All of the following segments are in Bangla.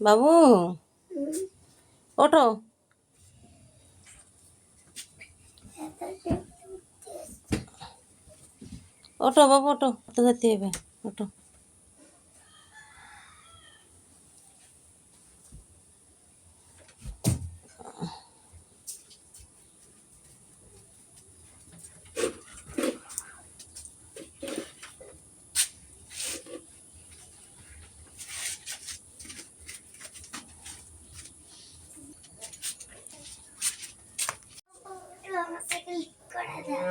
বাবু। ওঠো। ওঠো বাবু ওঠো। তো যেতে হবে ওঠো আমার সাইকেল করে দাও হ্যাঁ,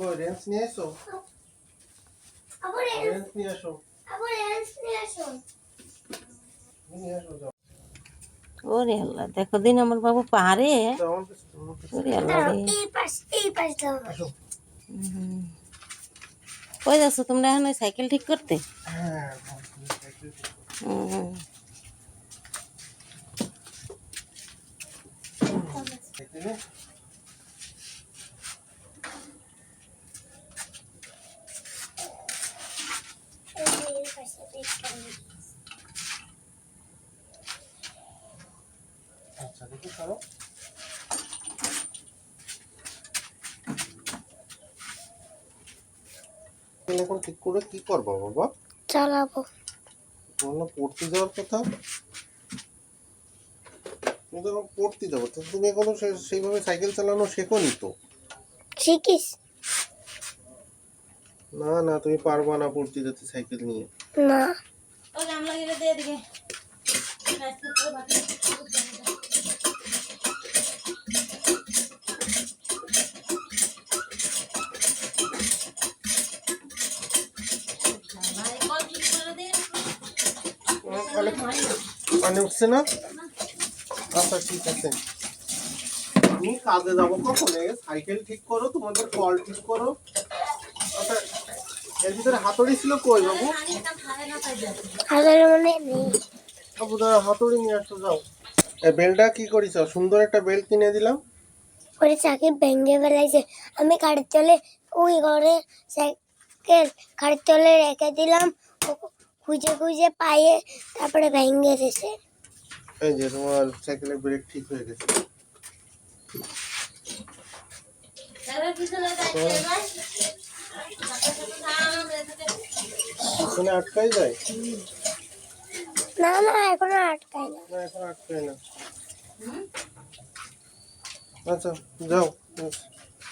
ও রেঞ্চ নিয়ে এসো আবার রেঞ্চ নিয়ে আসো আবার রেঞ্জ নিয়ে আসো নিয়ে আসো যাও ওরে আল্লাহ দেখো দিন আমার বাবু পাহাড়ে। যাও, আমার কাছে, আমার কাছে। ওরে আল্লাহ দাঁড়াও, রে। এই পাশ এই পাশ দাও। আসো। হুম। কই যাচ্ছ তোমরা এখন ওই সাইকেল ঠিক করতে? হ্যাঁ সাইকেল ঠিক করো। হুম। সাইকেলে এই পাশে ব্রেক করে আচ্ছা দেখি করো এখন ঠিক করে কি করব বাবা? চালাবো। পড়তে যাওয়ার কথা? তুমি তো পড়তে যাব তো তুমি এখনও সেইভাবে সাইকেল চালানো শেখোনি তো? শিখিস। না না তুমি পারবা না পড়তে যেতে সাইকেল নিয়ে। না। ও গামলা গিলে দিয়ে পানি উঠছে না? আচ্ছা ঠিক আছে। আমি কাজে যাব কখন? সাইকেল ঠিক করো, তোমাদের কল ঠিক করো। এর ভিতরে হাতুড়ি ছিল কই বাবু? হাজার মানে নেই। বাবু দাদা হাতুড়ি নিয়ে আসো যাও। এই বেলটা কি করিস? সুন্দর একটা বেল্ট কিনে দিলাম। ওরে চাকি ভেঙে ফেলাইছে আমি গাড়ির তলে ওই ঘরে সাইকেল গাড়ির তলে রেখে দিলাম। খুঁজে খুঁজে পায়ে তারপরে ভেঙে গেছে এই যে তোমার সাইকেলের ব্রেক ঠিক হয়ে গেছে। এখানে আটকাই যায়? না না এখনও আটকায় না। না এখন আটকায় না। আচ্ছা যাও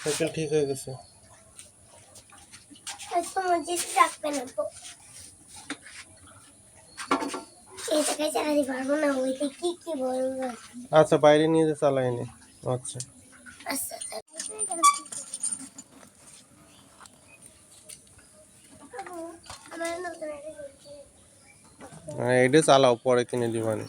সাইকেল ঠিক হয়ে গেছে। একটু মসজিদ রাখবে না তো। এই জায়গায় চালাতে পারব না ওইতে কি কি বলব? আচ্ছা বাইরে নিয়ে যে চালাই নে। আচ্ছা আচ্ছা আচ্ছা আমার নতুন একটা জিনিস। হ্যাঁ এটা চালাও পরে কিনে দিবানি